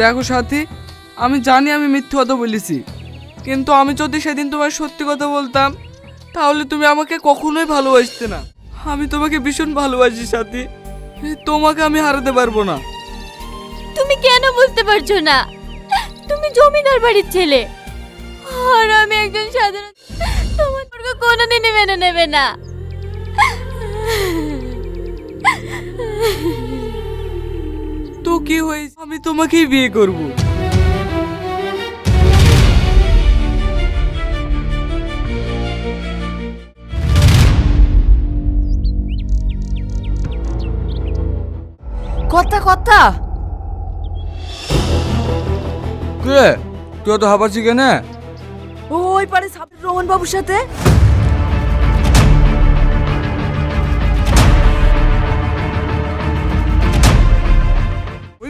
দেখো সাথী, আমি জানি আমি মিথ্যে কথা বলেছি, কিন্তু আমি যদি সেদিন তোমার সত্যি কথা বলতাম, তাহলে তুমি আমাকে কখনোই ভালোবাসতে না। আমি তোমাকে ভীষণ ভালোবাসি সাথী, তোমাকে আমি হারাতে পারব না। তুমি কেন বুঝতে পারছ না? তুমি জমিদার বাড়ির ছেলে। আর আমি একজন সাধারণ তোমার কোনোদিনই মেনে নেবে না। কি হয়েছে? আমি তোমাকেই বিয়ে করব। কথা কথা কে? তুই তো হাবাসি কেনে? ওই পারে সাবির রোহন বাবুর সাথে।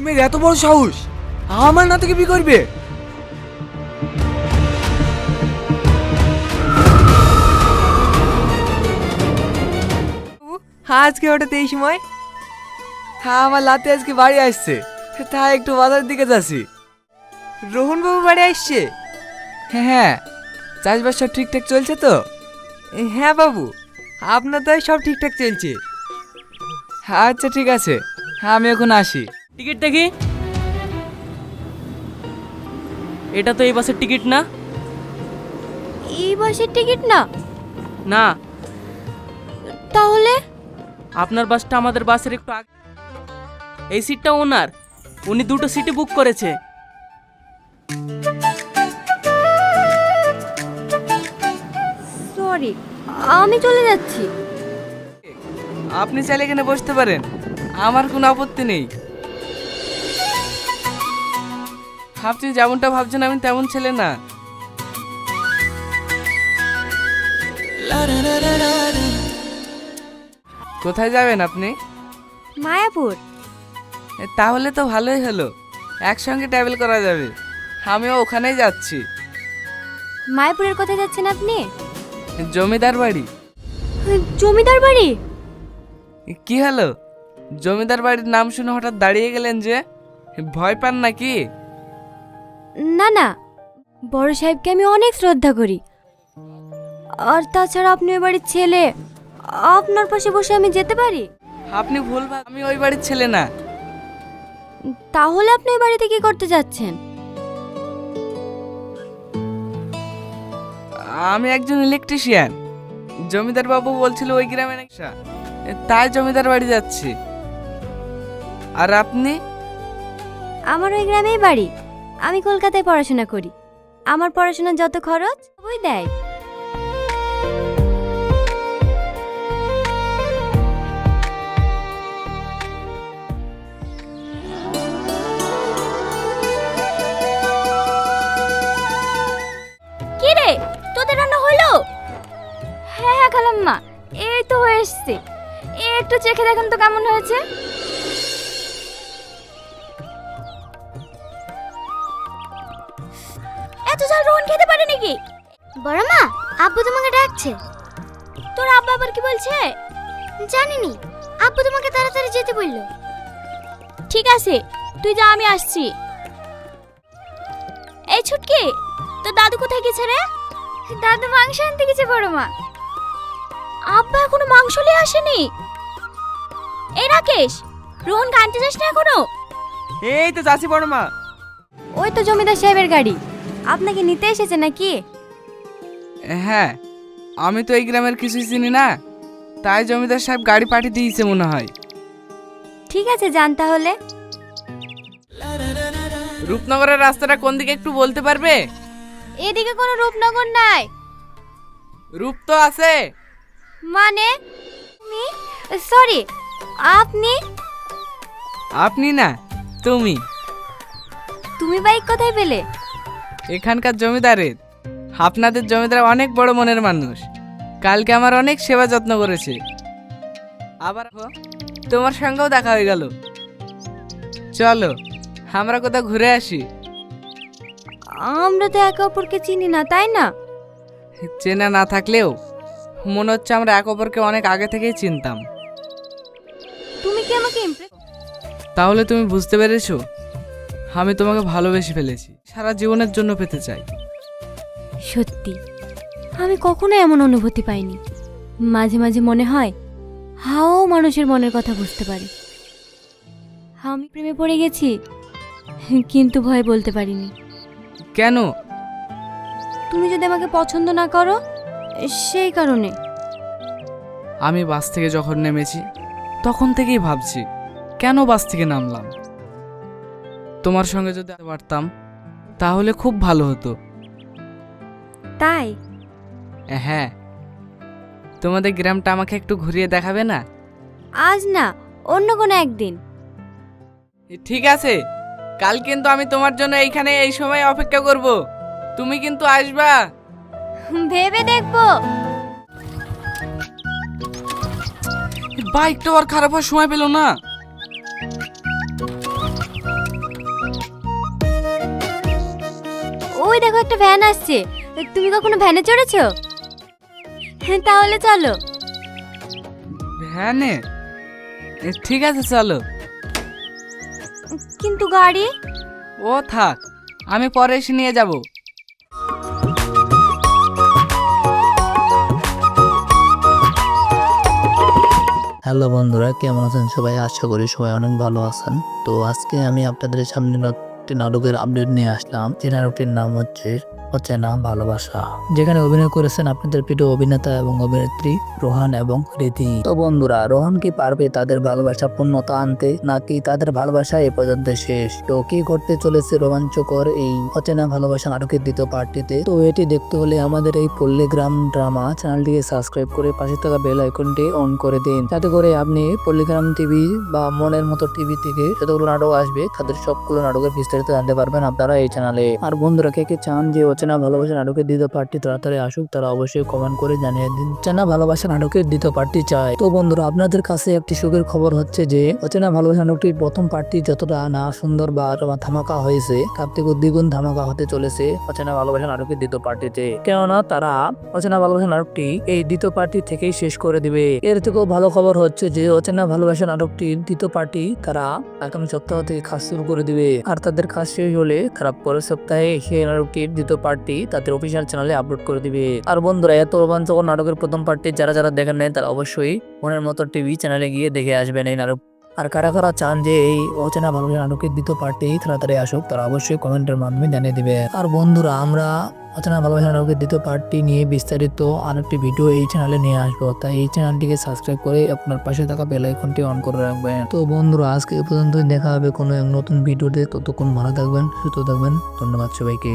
মেয়ের এত বড় সাহস? আমার না থেকে বিয়ে করবে? আজকে হঠাৎ এই সময়? হ্যাঁ আমার লাতে আজকে বাড়ি আসছে। তা একটু বাজারের দিকে যাচ্ছি। রোহন বাবু বাড়ি আসছে? হ্যাঁ হ্যাঁ। চাষবাস সব ঠিকঠাক চলছে তো? হ্যাঁ বাবু। আপনার তো সব ঠিকঠাক চলছে। আচ্ছা ঠিক আছে। হ্যাঁ আমি এখন আসি। টিকিট দেখি। এটা তো এই বাসের টিকিট না। এই বাসের টিকিট না? না। তাহলে? আপনার বাসটা আমাদের বাসের একটু আগে। এই সিটটা ওনার। উনি দুটো সিটই বুক করেছে। সরি আমি চলে যাচ্ছি। আপনি চাইলে এখানে বসতে পারেন। আমার কোনো আপত্তি নেই। আপনি যেমনটা ভাবছেন আমি তেমন ছেলে না। কোথায় যাবেন আপনি? মায়াপুর। এ, তাহলে তো ভালোই হলো। একসঙ্গে ট্রাভেল করা যাবে। আমিও ওখানেই যাচ্ছি। মায়াপুরের কোথায় যাচ্ছেন আপনি? জমিদার বাড়ি। জমিদার বাড়ি? কি হলো? জমিদার বাড়ির নাম শুনে হঠাৎ দাঁড়িয়ে গেলেন যে? ভয় পান নাকি? না না। বড় সাহেবকে আমি অনেক শ্রদ্ধা করি। আর তাছাড়া আপনি ওই বাড়ির ছেলে আপনার পাশে বসে আমি যেতে পারি? আপনি ভুল ভাব আমি ওই বাড়ির ছেলে না। তাহলে আপনি ওই বাড়িতে কি করতে যাচ্ছেন? আমি একজন ইলেকট্রিশিয়ান জমিদার বাবু বলছিল ওই গ্রামে নাকি সা- তাই জমিদার বাড়ি যাচ্ছি। আর আপনি? আমার ওই গ্রামেই বাড়ি। আমি কলকাতায় পড়াশোনা করি। আমার পড়াশোনার যত খরচ ওই দেয়। তোদের হ্যাঁ হ্যাঁ খালাম্মা, এই তো হয়ে এসছে। একটু চেখে দেখেন তো কেমন হয়েছে। বড় মা আব্বু তোমাকে ডাকছে। তোর আব্বা আবার কি বলছে? জানিনি আব্বু তোমাকে তাড়াতাড়ি যেতে বলল। ঠিক আছে তুই যা আমি আসছি। এই ছুটকি তোর দাদু কোথায় গেছে রে? দাদু মাংস আনতে গেছে বড় মা। আব্বা এখনও মাংস নিয়ে আসেনি। এই রাকেশ রোহন আনতে যাস না এখনও? এই তো চাষি বড় মা। ওই তো জমিদার সাহেবের গাড়ি। আপনাকে নিতে এসেছে নাকি? হ্যাঁ আমি তো এই গ্রামের কিছুই চিনি না। তাই জমিদার সাহেব গাড়ি পাঠিয়ে দিয়েছে মনে হয়। ঠিক আছে যান তাহলে। রূপনগরের রাস্তাটা কোন দিকে একটু বলতে পারবে? এদিকে কোনো রূপনগর নাই। রূপ তো আছে। মানে? সরি আপনি? আপনি না তুমি। তুমি বাইক কোথায় পেলে? এখানকার জমিদারের। আপনাদের জমিদার অনেক বড় মনের মানুষ। কালকে আমার অনেক সেবা যত্ন করেছে। আবার তোমার সঙ্গেও দেখা হয়ে গেল। চলো আমরা কোথাও ঘুরে আসি। আমরা তো একে অপরকে চিনি না তাই না? চেনা না থাকলেও মনে হচ্ছে আমরা এক অপরকে অনেক আগে থেকেই চিনতাম। তুমি কি আমাকে তাহলে তুমি বুঝতে পেরেছ? আমি তোমাকে ভালোবেসে ফেলেছি। সারা জীবনের জন্য পেতে চাই। সত্যি। আমি কখনো এমন অনুভূতি পাইনি। মাঝে মাঝে মনে হয় হাও মানুষের মনের কথা বুঝতে পারে। আমি প্রেমে পড়ে গেছি কিন্তু ভয় বলতে পারিনি। কেন? তুমি যদি আমাকে পছন্দ না করো সেই কারণে। আমি বাস থেকে যখন নেমেছি তখন থেকেই ভাবছি কেন বাস থেকে নামলাম? তোমার সঙ্গে যদি পারতাম তাহলে খুব ভালো হতো। তাই? হ্যাঁ। তোমাদের গ্রামটা আমাকে একটু ঘুরিয়ে দেখাবে না? আজ না অন্য কোনো একদিন। ঠিক আছে। কাল কিন্তু আমি তোমার জন্য এইখানে এই সময় অপেক্ষা করব। তুমি কিন্তু আসবা। ভেবে দেখব। বাইকটা আর খারাপ হওয়ার সময় পেল না। ওই দেখো একটা ভ্যান আসছে। তুমি কখনো ভ্যানে চড়েছো? হ্যাঁ তাহলে চলো। ভ্যানে? এ, ঠিক আছে চলো। কিন্তু গাড়ি? ও থাক আমি পরে এসে নিয়ে যাব। হ্যালো বন্ধুরা কেমন আছেন সবাই? আশা করি সবাই অনেক ভালো আছেন। তো আজকে আমি আপনাদের সামনে একটি নাটকের আপডেট নিয়ে আসলাম। যে নাটকটির নাম হচ্ছে হচ্ছে না ভালোবাসা। যেখানে অভিনয় করেছেন আপনাদের প্রিয় অভিনেতা এবং অভিনেত্রী রোহান এবং রীতি। তো বন্ধুরা, রোহান কি পারবে তাদের ভালোবাসা পূর্ণতা আনতে, নাকি তাদের ভালোবাসা এ পর্যন্ত শেষ? তো কি করতে চলেছে রোমাঞ্চকর এই অচেনা ভালোবাসা নাটকের দ্বিতীয় পার্টিতে? তো এটি দেখতে হলে আমাদের এই পল্লীগ্রাম ড্রামা চ্যানেলটিকে সাবস্ক্রাইব করে পাশে থাকা বেল আইকনটি অন করে দিন। যাতে করে আপনি পল্লীগ্রাম টিভি বা মনের মতো টিভি থেকে যতগুলো নাটক আসবে, তাদের সবগুলো নাটকের বিস্তারিত জানতে পারবেন আপনারা এই চ্যানেলে আর বন্ধুরা, কে কে চান যে অচেনা ভালোবাসা নাটকের দ্বিতীয় পার্টি তাড়াতাড়ি আসুক, তারা অবশ্যই কমেন্ট করে জানিয়ে দিন অচেনা ভালোবাসা নাটকের দ্বিতীয় পার্টি চাই তো বন্ধুরা, আপনাদের কাছে একটি সুখের খবর হচ্ছে যে অচেনা ভালোবাসা নাটকটির প্রথম পার্টি যতটা না সুন্দর বা ধামাকা হয়েছে, তার থেকে দ্বিগুণ ধামাকা হতে চলেছে অচেনা ভালোবাসা নাটকের দ্বিতীয় পার্টিতে কেননা তারা অচেনা ভালোবাসা নাটকটি এই দ্বিতীয় পার্টি থেকেই শেষ করে দিবে। এর থেকেও ভালো খবর হচ্ছে যে অচেনা ভালোবাসা নাটকটির দ্বিতীয় পার্টি তারা আগামী সপ্তাহ থেকে কাজ শুরু করে দিবে। আর তাদের কাজ শেষ হলে খারাপ পরের সপ্তাহে রুকির দ্বিতীয় পার্টি তাদের অফিসিয়াল চ্যানেলে আপলোড করে দিবে। আর বন্ধুরা, এত রোমাঞ্চকর নাটকের প্রথম পার্টি যারা যারা দেখেন নাই, তারা অবশ্যই মনের মতো টিভি চ্যানেলে গিয়ে দেখে আসবেন এই নাটক। আর কারা কারা চান যে এই অচেনা ভালোবাসা নাটকের দ্বিতীয় পার্টি তাড়াতাড়ি আসুক, তারা অবশ্যই কমেন্টের মাধ্যমে জানিয়ে দিবে। আর বন্ধুরা, আমরা অচেনা ভালোবাসা নাটকের দ্বিতীয় পার্টটি নিয়ে বিস্তারিত আরেকটি ভিডিও এই চ্যানেলে নিয়ে আসব। তাই এই চ্যানেলটিকে সাবস্ক্রাইব করে আপনার পাশে থাকা বেল আইকনটি অন করে রাখবেন। তো বন্ধুরা, আজকে এ পর্যন্তই। দেখা হবে কোনো এক নতুন ভিডিওতে। ততক্ষণ ভালো থাকবেন, সুস্থ থাকবেন। ধন্যবাদ সবাইকে।